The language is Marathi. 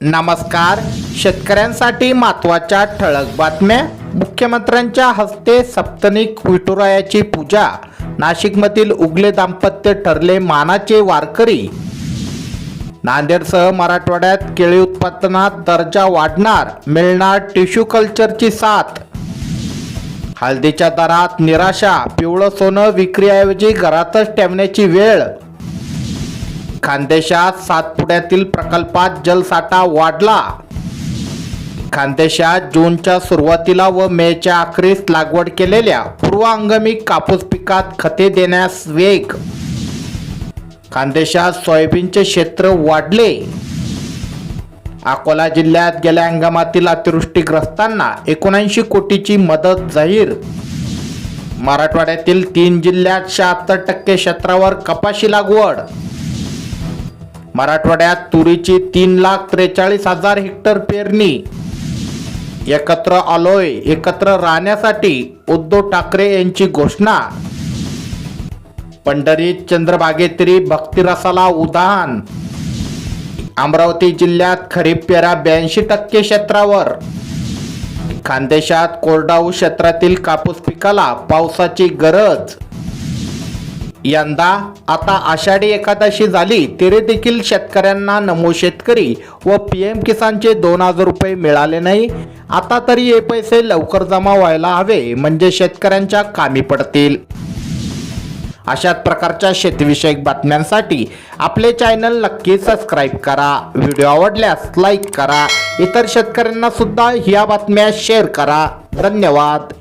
नमस्कार. शेतकऱ्यांसाठी महत्त्वाच्या ठळक बातम्या. मुख्यमंत्र्यांच्या हस्ते सप्तनिक विठुरायाची पूजा. नाशिकमधील उगले दाम्पत्य ठरले मानाचे वारकरी. नांदेडसह मराठवाड्यात केळी उत्पादनात दर्जा वाढणार मिळणार टिश्यू कल्चरची साथ. हळदीच्या दरात निराशा पिवळं सोनं विक्रीऐवजी घरातच ठेवण्याची वेळ. खानदेशात सातपुड्यातील प्रकल्पात जलसाठा वाढला. खानदेशात जूनच्या सुरुवातीला व मेच्या अखेरीस लागवड केलेल्या पूर्वांगमी कापूस पिकात खते देण्यास वेग. खानदेशात सोयाबीनचे क्षेत्र वाढले. अकोला जिल्ह्यात गेल्या हंगामातील अतिवृष्टीग्रस्तांना एकोणऐंशी कोटीची मदत जाहीर. मराठवाड्यातील तीन जिल्ह्यात शहात्तर टक्के क्षेत्रावर कपाशी लागवड. मराठवाड्यात तुरीची तीन लाख त्रेचाळीस हजार हेक्टर पेरणी. एकत्र आलोय एकत्र राहण्यासाठी उद्धव ठाकरे यांची घोषणा. पंढरीत चंद्रबागेतरी भक्तिरसाला उदाहरण अमरावती जिल्ह्यात खरीप पेरा ब्याऐंशी टक्के क्षेत्रावर. खानदेशात कोरडाऊ क्षेत्रातील कापूस पिकाला पावसाची गरज. यंदा आता आषाढी एकादशी झाली तरी देखील शेतकऱ्यांना नमो शेतकरी व पी एम किसानचे दोन हजार रुपये मिळाले नाही. आता तरी हे पैसे लवकर जमा व्हायला हवे म्हणजे शेतकऱ्यांच्या कामी पडतील. अशाच प्रकारच्या शेतीविषयक बातम्यांसाठी आपले चॅनल नक्की सबस्क्राईब करा. व्हिडिओ आवडल्यास लाईक करा. इतर शेतकऱ्यांना सुद्धा ह्या बातम्या शेअर करा. धन्यवाद.